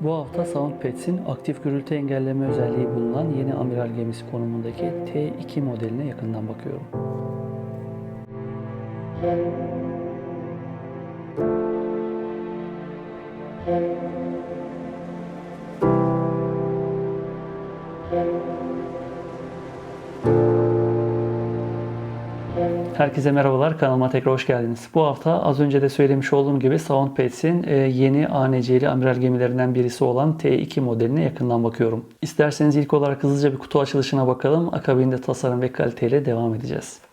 Bu hafta Soundpads'in aktif gürültü engelleme özelliği bulunan yeni amiral gemisi konumundaki T2 modeline yakından bakıyorum. Herkese merhabalar, kanalıma tekrar hoş geldiniz. Bu hafta az önce de söylemiş olduğum gibi Soundpads'in e, yeni ANC'li amiral gemilerinden birisi olan T2 modeline yakından bakıyorum. İsterseniz ilk olarak hızlıca bir kutu açılışına bakalım. Akabinde tasarım ve kaliteyle devam edeceğiz.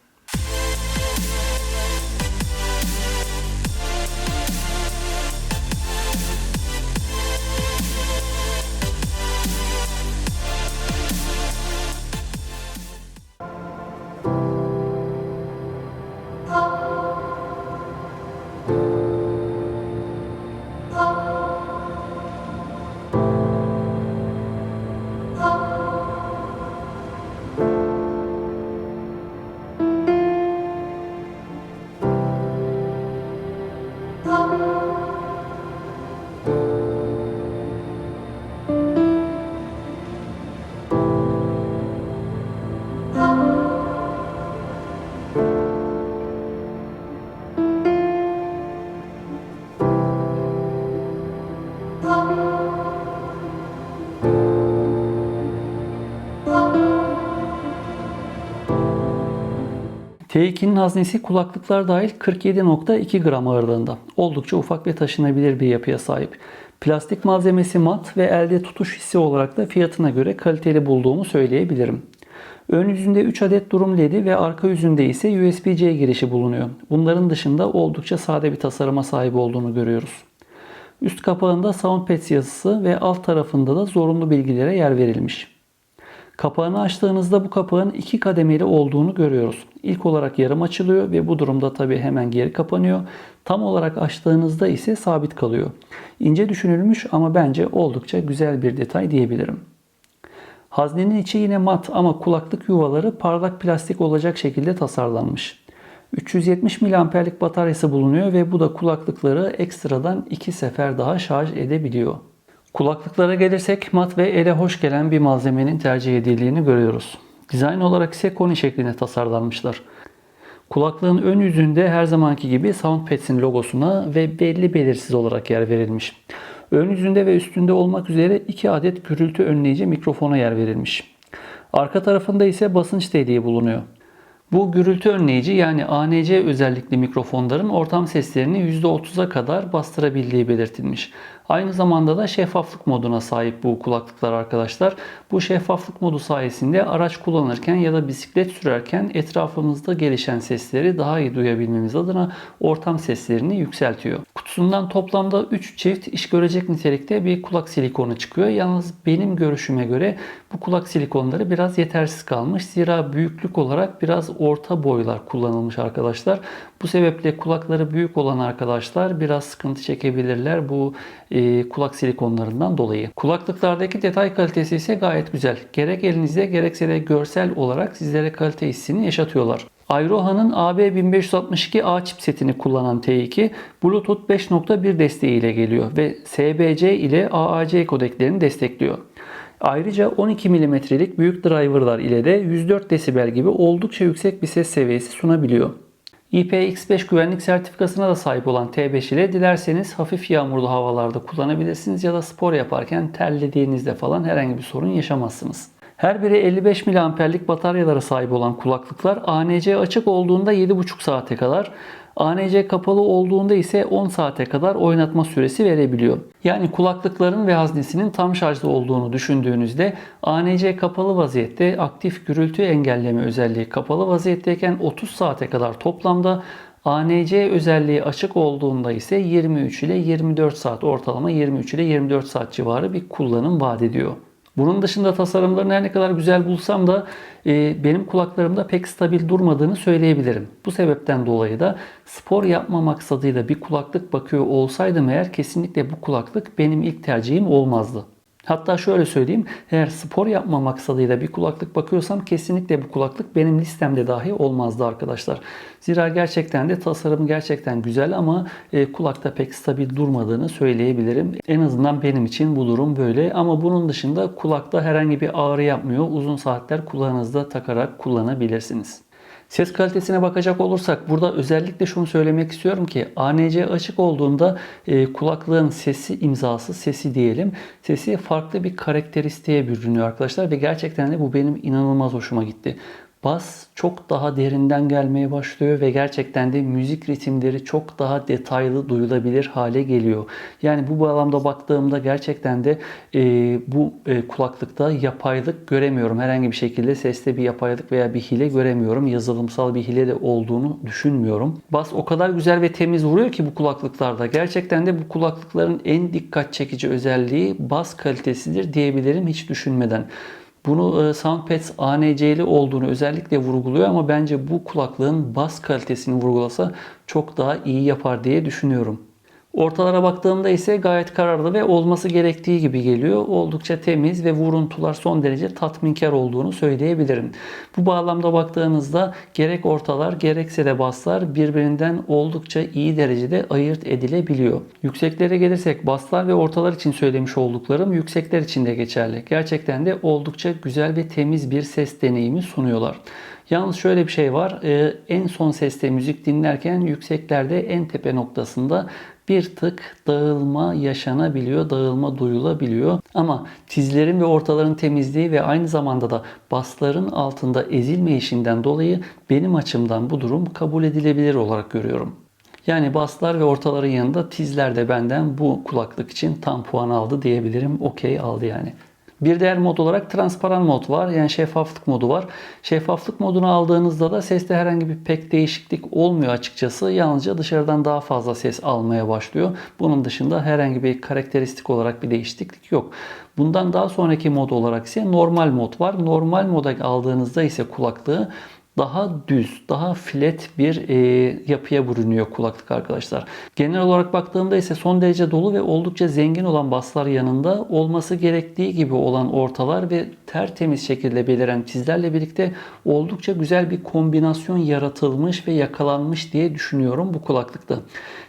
T2'nin haznesi kulaklıklar dahil 47.2 gram ağırlığında. Oldukça ufak ve taşınabilir bir yapıya sahip. Plastik malzemesi mat ve elde tutuş hissi olarak da fiyatına göre kaliteli bulduğumu söyleyebilirim. Ön yüzünde 3 adet durum ledi ve arka yüzünde ise USB-C girişi bulunuyor. Bunların dışında oldukça sade bir tasarıma sahip olduğunu görüyoruz. Üst kapağında Soundpads yazısı ve alt tarafında da zorunlu bilgilere yer verilmiş. Kapağını açtığınızda bu kapağın iki kademeli olduğunu görüyoruz. İlk olarak yarım açılıyor ve bu durumda tabi hemen geri kapanıyor. Tam olarak açtığınızda ise sabit kalıyor. İnce düşünülmüş ama bence oldukça güzel bir detay diyebilirim. Haznenin içi yine mat ama kulaklık yuvaları parlak plastik olacak şekilde tasarlanmış. 370 miliamperlik bataryası bulunuyor ve bu da kulaklıkları ekstradan 2 sefer daha şarj edebiliyor. Kulaklıklara gelirsek mat ve ele hoş gelen bir malzemenin tercih edildiğini görüyoruz. Dizayn olarak ise koni şeklinde tasarlanmışlar. Kulaklığın ön yüzünde her zamanki gibi Soundpads'in logosuna ve belli belirsiz olarak yer verilmiş. Ön yüzünde ve üstünde olmak üzere iki adet gürültü önleyici mikrofona yer verilmiş. Arka tarafında ise basınç deliği bulunuyor. Bu gürültü önleyici yani ANC özellikli mikrofonların ortam seslerini %30'a kadar bastırabildiği belirtilmiş. Aynı zamanda da şeffaflık moduna sahip bu kulaklıklar arkadaşlar. Bu şeffaflık modu sayesinde araç kullanırken ya da bisiklet sürerken etrafımızda gelişen sesleri daha iyi duyabilmemiz adına ortam seslerini yükseltiyor. Kutusundan toplamda 3 çift iş görecek nitelikte bir kulak silikonu çıkıyor. Yalnız benim görüşüme göre bu kulak silikonları biraz yetersiz kalmış. Zira büyüklük olarak biraz orta boylar kullanılmış arkadaşlar. Bu sebeple kulakları büyük olan arkadaşlar biraz sıkıntı çekebilirler bu e, kulak silikonlarından dolayı. Kulaklıklardaki detay kalitesi ise gayet güzel. Gerek elinizde gerekse de görsel olarak sizlere kalite hissini yaşatıyorlar. Airoha'nın AB1562A chipsetini kullanan T2 Bluetooth 5.1 desteğiyle geliyor ve SBC ile AAC kodeklerini destekliyor. Ayrıca 12 mm'lik büyük driverlar ile de 104 desibel gibi oldukça yüksek bir ses seviyesi sunabiliyor. IPX5 güvenlik sertifikasına da sahip olan T5 ile dilerseniz hafif yağmurlu havalarda kullanabilirsiniz ya da spor yaparken terlediğinizde falan herhangi bir sorun yaşamazsınız. Her biri 55 miliamperlik bataryalara sahip olan kulaklıklar ANC açık olduğunda 7,5 saate kadar, ANC kapalı olduğunda ise 10 saate kadar oynatma süresi verebiliyor. Yani kulaklıkların ve haznesinin tam şarjda olduğunu düşündüğünüzde ANC kapalı vaziyette aktif gürültü engelleme özelliği kapalı vaziyetteyken 30 saate kadar toplamda ANC özelliği açık olduğunda ise 23 ile 24 saat ortalama 23 ile 24 saat civarı bir kullanım vaat ediyor. Bunun dışında tasarımlarını her ne kadar güzel bulsam da e, benim kulaklarımda pek stabil durmadığını söyleyebilirim. Bu sebepten dolayı da spor yapma maksadıyla bir kulaklık bakıyor olsaydım eğer kesinlikle bu kulaklık benim ilk tercihim olmazdı. Hatta şöyle söyleyeyim. Eğer spor yapma maksadıyla bir kulaklık bakıyorsam kesinlikle bu kulaklık benim listemde dahi olmazdı arkadaşlar. Zira gerçekten de tasarım gerçekten güzel ama e, kulakta pek stabil durmadığını söyleyebilirim. En azından benim için bu durum böyle. Ama bunun dışında kulakta herhangi bir ağrı yapmıyor. Uzun saatler kulağınızda takarak kullanabilirsiniz. Ses kalitesine bakacak olursak burada özellikle şunu söylemek istiyorum ki ANC açık olduğunda e, kulaklığın sesi imzası, sesi diyelim, sesi farklı bir karakteristiğe bürünüyor arkadaşlar ve gerçekten de bu benim inanılmaz hoşuma gitti. Bas çok daha derinden gelmeye başlıyor ve gerçekten de müzik ritimleri çok daha detaylı duyulabilir hale geliyor. Yani bu bağlamda baktığımda gerçekten de e, bu e, kulaklıkta yapaylık göremiyorum. Herhangi bir şekilde seste bir yapaylık veya bir hile göremiyorum. Yazılımsal bir hile de olduğunu düşünmüyorum. Bas o kadar güzel ve temiz vuruyor ki bu kulaklıklarda. Gerçekten de bu kulaklıkların en dikkat çekici özelliği bas kalitesidir diyebilirim hiç düşünmeden. Bunu e, Soundpads ANC'li olduğunu özellikle vurguluyor ama bence bu kulaklığın bas kalitesini vurgulasa çok daha iyi yapar diye düşünüyorum. Ortalara baktığımda ise gayet kararlı ve olması gerektiği gibi geliyor. Oldukça temiz ve vuruntular son derece tatminkar olduğunu söyleyebilirim. Bu bağlamda baktığınızda gerek ortalar gerekse de baslar birbirinden oldukça iyi derecede ayırt edilebiliyor. Yükseklere gelirsek baslar ve ortalar için söylemiş olduklarım yüksekler için de geçerli. Gerçekten de oldukça güzel ve temiz bir ses deneyimi sunuyorlar. Yalnız şöyle bir şey var. Ee, en son seste müzik dinlerken yükseklerde en tepe noktasında bir tık dağılma yaşanabiliyor, dağılma duyulabiliyor. Ama tizlerin ve ortaların temizliği ve aynı zamanda da basların altında ezilme işinden dolayı benim açımdan bu durum kabul edilebilir olarak görüyorum. Yani baslar ve ortaların yanında tizler de benden bu kulaklık için tam puan aldı diyebilirim. Okey aldı yani. Bir diğer mod olarak transparan mod var. Yani şeffaflık modu var. Şeffaflık modunu aldığınızda da seste herhangi bir pek değişiklik olmuyor açıkçası. Yalnızca dışarıdan daha fazla ses almaya başlıyor. Bunun dışında herhangi bir karakteristik olarak bir değişiklik yok. Bundan daha sonraki mod olarak ise normal mod var. Normal moda aldığınızda ise kulaklığı daha düz, daha flat bir e, yapıya bürünüyor kulaklık arkadaşlar. Genel olarak baktığımda ise son derece dolu ve oldukça zengin olan baslar yanında olması gerektiği gibi olan ortalar ve tertemiz şekilde beliren tizlerle birlikte oldukça güzel bir kombinasyon yaratılmış ve yakalanmış diye düşünüyorum bu kulaklıkta.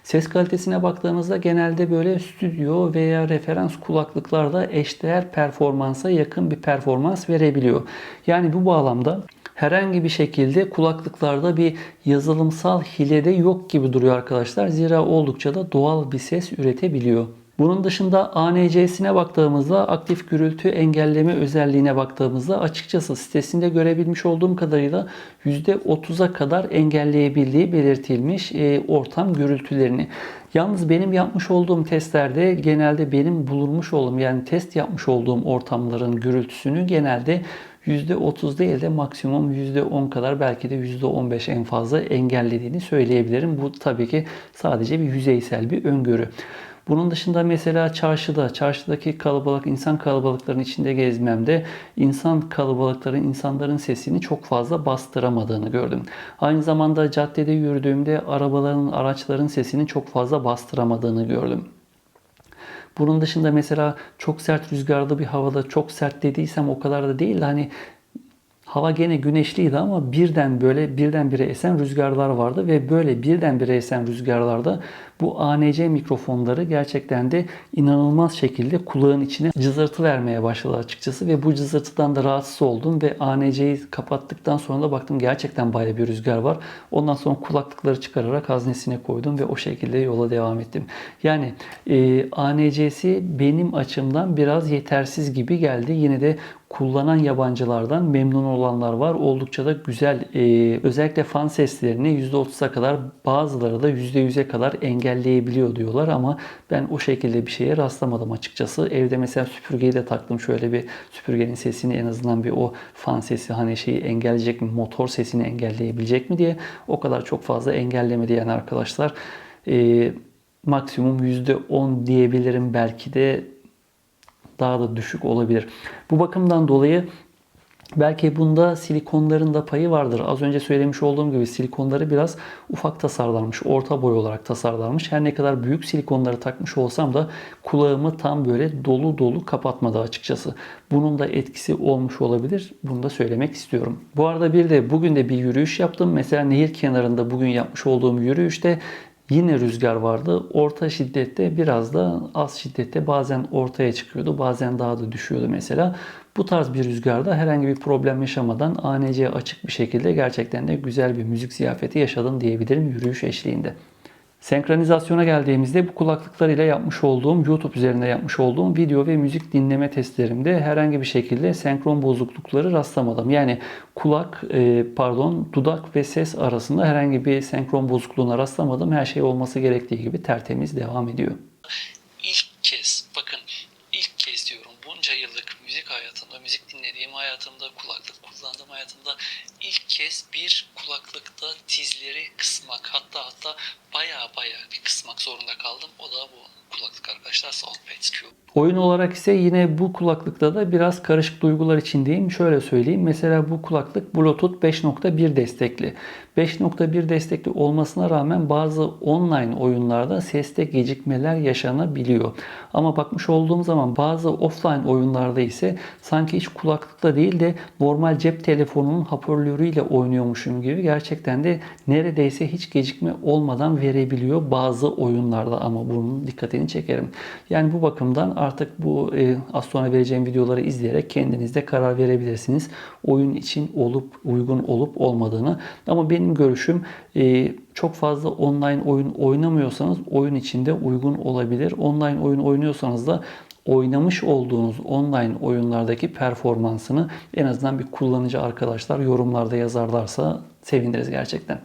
Ses kalitesine baktığımızda genelde böyle stüdyo veya referans kulaklıklarda eşdeğer performansa yakın bir performans verebiliyor. Yani bu bağlamda herhangi bir şekilde kulaklıklarda bir yazılımsal hile de yok gibi duruyor arkadaşlar. Zira oldukça da doğal bir ses üretebiliyor. Bunun dışında ANC'sine baktığımızda aktif gürültü engelleme özelliğine baktığımızda açıkçası sitesinde görebilmiş olduğum kadarıyla %30'a kadar engelleyebildiği belirtilmiş e, ortam gürültülerini. Yalnız benim yapmış olduğum testlerde genelde benim bulunmuş olduğum yani test yapmış olduğum ortamların gürültüsünü genelde %30 değil de maksimum %10 kadar belki de %15 en fazla engellediğini söyleyebilirim. Bu tabii ki sadece bir yüzeysel bir öngörü. Bunun dışında mesela çarşıda, çarşıdaki kalabalık insan kalabalıkların içinde gezmemde insan kalabalıkların, insanların sesini çok fazla bastıramadığını gördüm. Aynı zamanda caddede yürüdüğümde arabaların, araçların sesini çok fazla bastıramadığını gördüm. Bunun dışında mesela çok sert rüzgarlı bir havada çok sert dediysem o kadar da değil hani Hava gene güneşliydi ama birden böyle birdenbire esen rüzgarlar vardı ve böyle birdenbire esen rüzgarlarda bu ANC mikrofonları gerçekten de inanılmaz şekilde kulağın içine cızırtı vermeye başladı açıkçası ve bu cızırtıdan da rahatsız oldum ve ANC'yi kapattıktan sonra da baktım gerçekten baya bir rüzgar var. Ondan sonra kulaklıkları çıkararak haznesine koydum ve o şekilde yola devam ettim. Yani e, ANC'si benim açımdan biraz yetersiz gibi geldi. Yine de kullanan yabancılardan memnun olanlar var. Oldukça da güzel. Ee, özellikle fan seslerini %30'a kadar bazıları da %100'e kadar engelleyebiliyor diyorlar ama ben o şekilde bir şeye rastlamadım açıkçası. Evde mesela süpürgeyi de taktım. Şöyle bir süpürgenin sesini en azından bir o fan sesi hani şeyi engelleyecek mi? Motor sesini engelleyebilecek mi diye o kadar çok fazla engellemedi yani arkadaşlar. Ee, maksimum %10 diyebilirim belki de daha da düşük olabilir. Bu bakımdan dolayı Belki bunda silikonların da payı vardır. Az önce söylemiş olduğum gibi silikonları biraz ufak tasarlanmış, orta boy olarak tasarlanmış. Her ne kadar büyük silikonları takmış olsam da kulağımı tam böyle dolu dolu kapatmadı açıkçası. Bunun da etkisi olmuş olabilir. Bunu da söylemek istiyorum. Bu arada bir de bugün de bir yürüyüş yaptım. Mesela nehir kenarında bugün yapmış olduğum yürüyüşte Yine rüzgar vardı. Orta şiddette biraz da az şiddette bazen ortaya çıkıyordu. Bazen daha da düşüyordu mesela. Bu tarz bir rüzgarda herhangi bir problem yaşamadan ANC açık bir şekilde gerçekten de güzel bir müzik ziyafeti yaşadım diyebilirim yürüyüş eşliğinde. Senkronizasyona geldiğimizde bu kulaklıklar ile yapmış olduğum YouTube üzerinde yapmış olduğum video ve müzik dinleme testlerimde herhangi bir şekilde senkron bozuklukları rastlamadım. Yani kulak e, pardon dudak ve ses arasında herhangi bir senkron bozukluğuna rastlamadım. Her şey olması gerektiği gibi tertemiz devam ediyor. İlk kez bakın ilk kez diyorum bunca yıllık müzik hayatımda, müzik dinlediğim hayatımda, kulaklık kullandığım hayatımda ilk kez bir kulaklıkta tizleri kısmak hatta hatta baya baya bir kısmak zorunda kaldım. O da bu kulaklık arkadaşlar Soundpads Q. Oyun olarak ise yine bu kulaklıkta da biraz karışık duygular içindeyim. Şöyle söyleyeyim. Mesela bu kulaklık Bluetooth 5.1 destekli. 5.1 destekli olmasına rağmen bazı online oyunlarda seste gecikmeler yaşanabiliyor. Ama bakmış olduğum zaman bazı offline oyunlarda ise sanki hiç kulaklıkla değil de normal cep telefonunun hoparlörüyle oynuyormuşum gibi gerçekten de neredeyse hiç gecikme olmadan verebiliyor bazı oyunlarda ama bunun dikkatini çekerim. Yani bu bakımdan artık bu e, az sonra vereceğim videoları izleyerek kendiniz de karar verebilirsiniz. Oyun için olup uygun olup olmadığını. Ama benim görüşüm e, çok fazla online oyun oynamıyorsanız oyun içinde uygun olabilir. Online oyun oynuyorsanız da oynamış olduğunuz online oyunlardaki performansını en azından bir kullanıcı arkadaşlar yorumlarda yazarlarsa seviniriz gerçekten.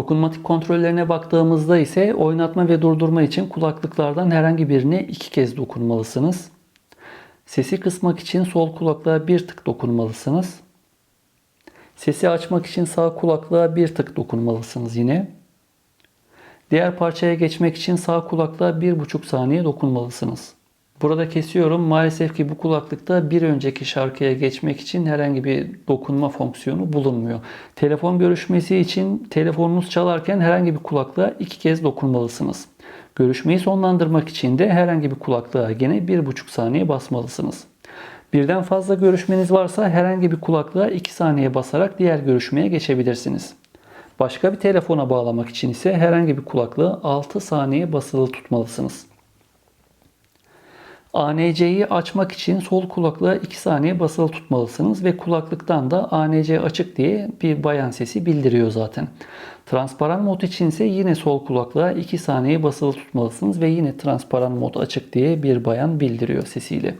Dokunmatik kontrollerine baktığımızda ise oynatma ve durdurma için kulaklıklardan herhangi birine iki kez dokunmalısınız. Sesi kısmak için sol kulaklığa bir tık dokunmalısınız. Sesi açmak için sağ kulaklığa bir tık dokunmalısınız yine. Diğer parçaya geçmek için sağ kulaklığa bir buçuk saniye dokunmalısınız. Burada kesiyorum. Maalesef ki bu kulaklıkta bir önceki şarkıya geçmek için herhangi bir dokunma fonksiyonu bulunmuyor. Telefon görüşmesi için telefonunuz çalarken herhangi bir kulaklığa iki kez dokunmalısınız. Görüşmeyi sonlandırmak için de herhangi bir kulaklığa gene bir buçuk saniye basmalısınız. Birden fazla görüşmeniz varsa herhangi bir kulaklığa 2 saniye basarak diğer görüşmeye geçebilirsiniz. Başka bir telefona bağlamak için ise herhangi bir kulaklığı 6 saniye basılı tutmalısınız. ANC'yi açmak için sol kulaklığa 2 saniye basılı tutmalısınız ve kulaklıktan da ANC açık diye bir bayan sesi bildiriyor zaten. Transparan mod için ise yine sol kulaklığa 2 saniye basılı tutmalısınız ve yine transparan mod açık diye bir bayan bildiriyor sesiyle.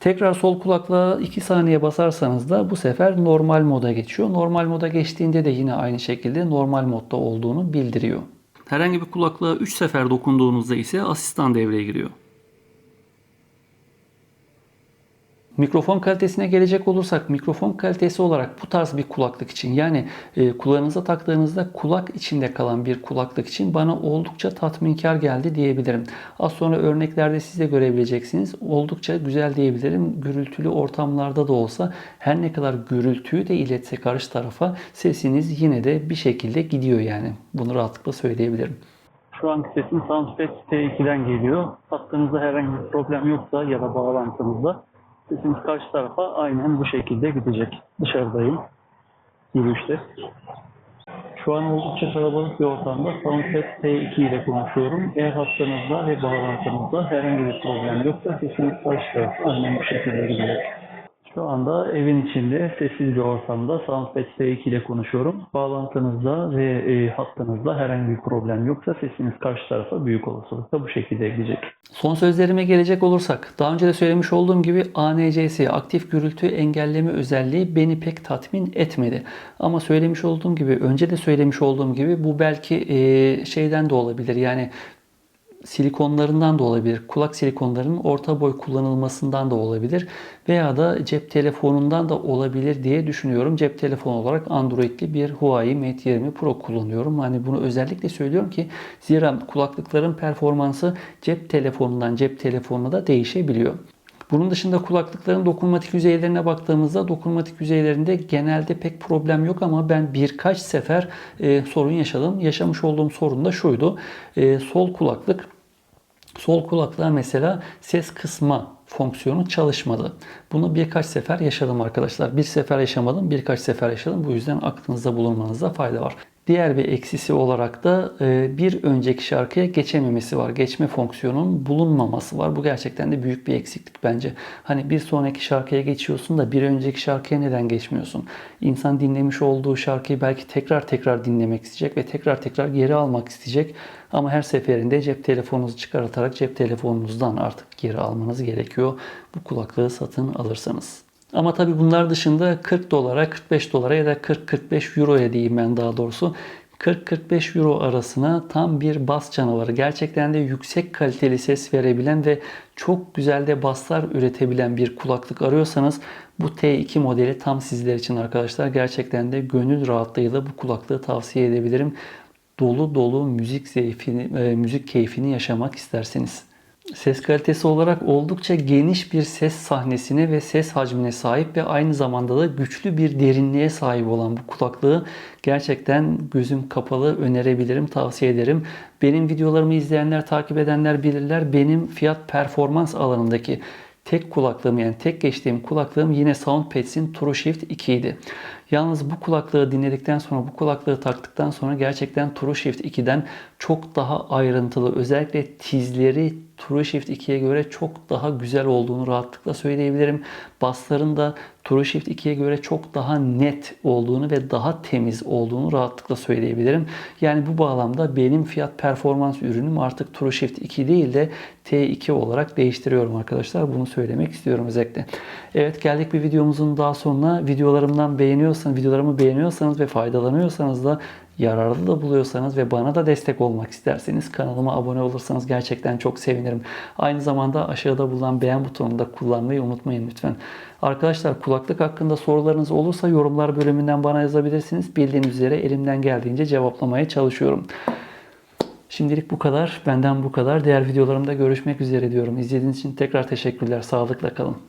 Tekrar sol kulaklığa 2 saniye basarsanız da bu sefer normal moda geçiyor. Normal moda geçtiğinde de yine aynı şekilde normal modda olduğunu bildiriyor. Herhangi bir kulaklığa 3 sefer dokunduğunuzda ise asistan devreye giriyor. Mikrofon kalitesine gelecek olursak mikrofon kalitesi olarak bu tarz bir kulaklık için yani e, kulağınıza taktığınızda kulak içinde kalan bir kulaklık için bana oldukça tatminkar geldi diyebilirim. Az sonra örneklerde siz de görebileceksiniz. Oldukça güzel diyebilirim. Gürültülü ortamlarda da olsa her ne kadar gürültüyü de iletse karşı tarafa sesiniz yine de bir şekilde gidiyor yani. Bunu rahatlıkla söyleyebilirim. Şu anki sesim Soundpads T2'den geliyor. Hattınızda herhangi bir problem yoksa ya da bağlantınızda Sesimiz karşı tarafa aynen bu şekilde gidecek. Dışarıdayım. Yürüyüşte. Şu an oldukça kalabalık bir ortamda Soundset T2 ile konuşuyorum. Eğer hattınızda ve bağlantınızda herhangi bir problem yoksa sesiniz karşı tarafa aynen bu şekilde gidecek. Şu anda evin içinde sessiz bir ortamda Soundpad S2 ile konuşuyorum. Bağlantınızda ve e, hattınızda herhangi bir problem yoksa sesiniz karşı tarafa büyük olasılıkla bu şekilde gidecek. Son sözlerime gelecek olursak, daha önce de söylemiş olduğum gibi ANCS aktif gürültü engelleme özelliği beni pek tatmin etmedi. Ama söylemiş olduğum gibi, önce de söylemiş olduğum gibi bu belki e, şeyden de olabilir. Yani silikonlarından da olabilir. Kulak silikonlarının orta boy kullanılmasından da olabilir. Veya da cep telefonundan da olabilir diye düşünüyorum. Cep telefonu olarak Android'li bir Huawei Mate 20 Pro kullanıyorum. Hani bunu özellikle söylüyorum ki zira kulaklıkların performansı cep telefonundan cep telefonuna da değişebiliyor. Bunun dışında kulaklıkların dokunmatik yüzeylerine baktığımızda dokunmatik yüzeylerinde genelde pek problem yok ama ben birkaç sefer e, sorun yaşadım. Yaşamış olduğum sorun da şuydu. E, sol kulaklık Sol kulaklığa mesela ses kısma fonksiyonu çalışmadı. Bunu birkaç sefer yaşadım arkadaşlar. Bir sefer yaşamadım, birkaç sefer yaşadım. Bu yüzden aklınızda bulunmanızda fayda var. Diğer bir eksisi olarak da e, bir önceki şarkıya geçememesi var. Geçme fonksiyonunun bulunmaması var. Bu gerçekten de büyük bir eksiklik bence. Hani bir sonraki şarkıya geçiyorsun da bir önceki şarkıya neden geçmiyorsun? İnsan dinlemiş olduğu şarkıyı belki tekrar tekrar dinlemek isteyecek ve tekrar tekrar geri almak isteyecek. Ama her seferinde cep telefonunuzu çıkartarak cep telefonunuzdan artık geri almanız gerekiyor. Bu kulaklığı satın alırsanız. Ama tabii bunlar dışında 40 dolara, 45 dolara ya da 40-45 euroya diyeyim ben daha doğrusu. 40-45 euro arasına tam bir bas canavarı. Gerçekten de yüksek kaliteli ses verebilen ve çok güzel de baslar üretebilen bir kulaklık arıyorsanız bu T2 modeli tam sizler için arkadaşlar. Gerçekten de gönül rahatlığıyla bu kulaklığı tavsiye edebilirim. Dolu dolu müzik zevkini, e, müzik keyfini yaşamak isterseniz. Ses kalitesi olarak oldukça geniş bir ses sahnesine ve ses hacmine sahip ve aynı zamanda da güçlü bir derinliğe sahip olan bu kulaklığı gerçekten gözüm kapalı önerebilirim, tavsiye ederim. Benim videolarımı izleyenler, takip edenler bilirler. Benim fiyat performans alanındaki tek kulaklığım yani tek geçtiğim kulaklığım yine Soundpads'in TrueShift 2 idi. Yalnız bu kulaklığı dinledikten sonra, bu kulaklığı taktıktan sonra gerçekten TrueShift 2'den çok daha ayrıntılı, özellikle tizleri TrueShift 2'ye göre çok daha güzel olduğunu rahatlıkla söyleyebilirim. Bassların da TrueShift 2'ye göre çok daha net olduğunu ve daha temiz olduğunu rahatlıkla söyleyebilirim. Yani bu bağlamda benim fiyat performans ürünüm artık TrueShift 2 değil de T2 olarak değiştiriyorum arkadaşlar. Bunu söylemek istiyorum özellikle. Evet geldik bir videomuzun daha sonuna. Videolarımdan beğeniyorsanız, videolarımı beğeniyorsanız ve faydalanıyorsanız da yararlı da buluyorsanız ve bana da destek olmak isterseniz kanalıma abone olursanız gerçekten çok sevinirim. Aynı zamanda aşağıda bulunan beğen butonunu da kullanmayı unutmayın lütfen. Arkadaşlar kulaklık hakkında sorularınız olursa yorumlar bölümünden bana yazabilirsiniz. Bildiğiniz üzere elimden geldiğince cevaplamaya çalışıyorum. Şimdilik bu kadar. Benden bu kadar. Diğer videolarımda görüşmek üzere diyorum. İzlediğiniz için tekrar teşekkürler. Sağlıkla kalın.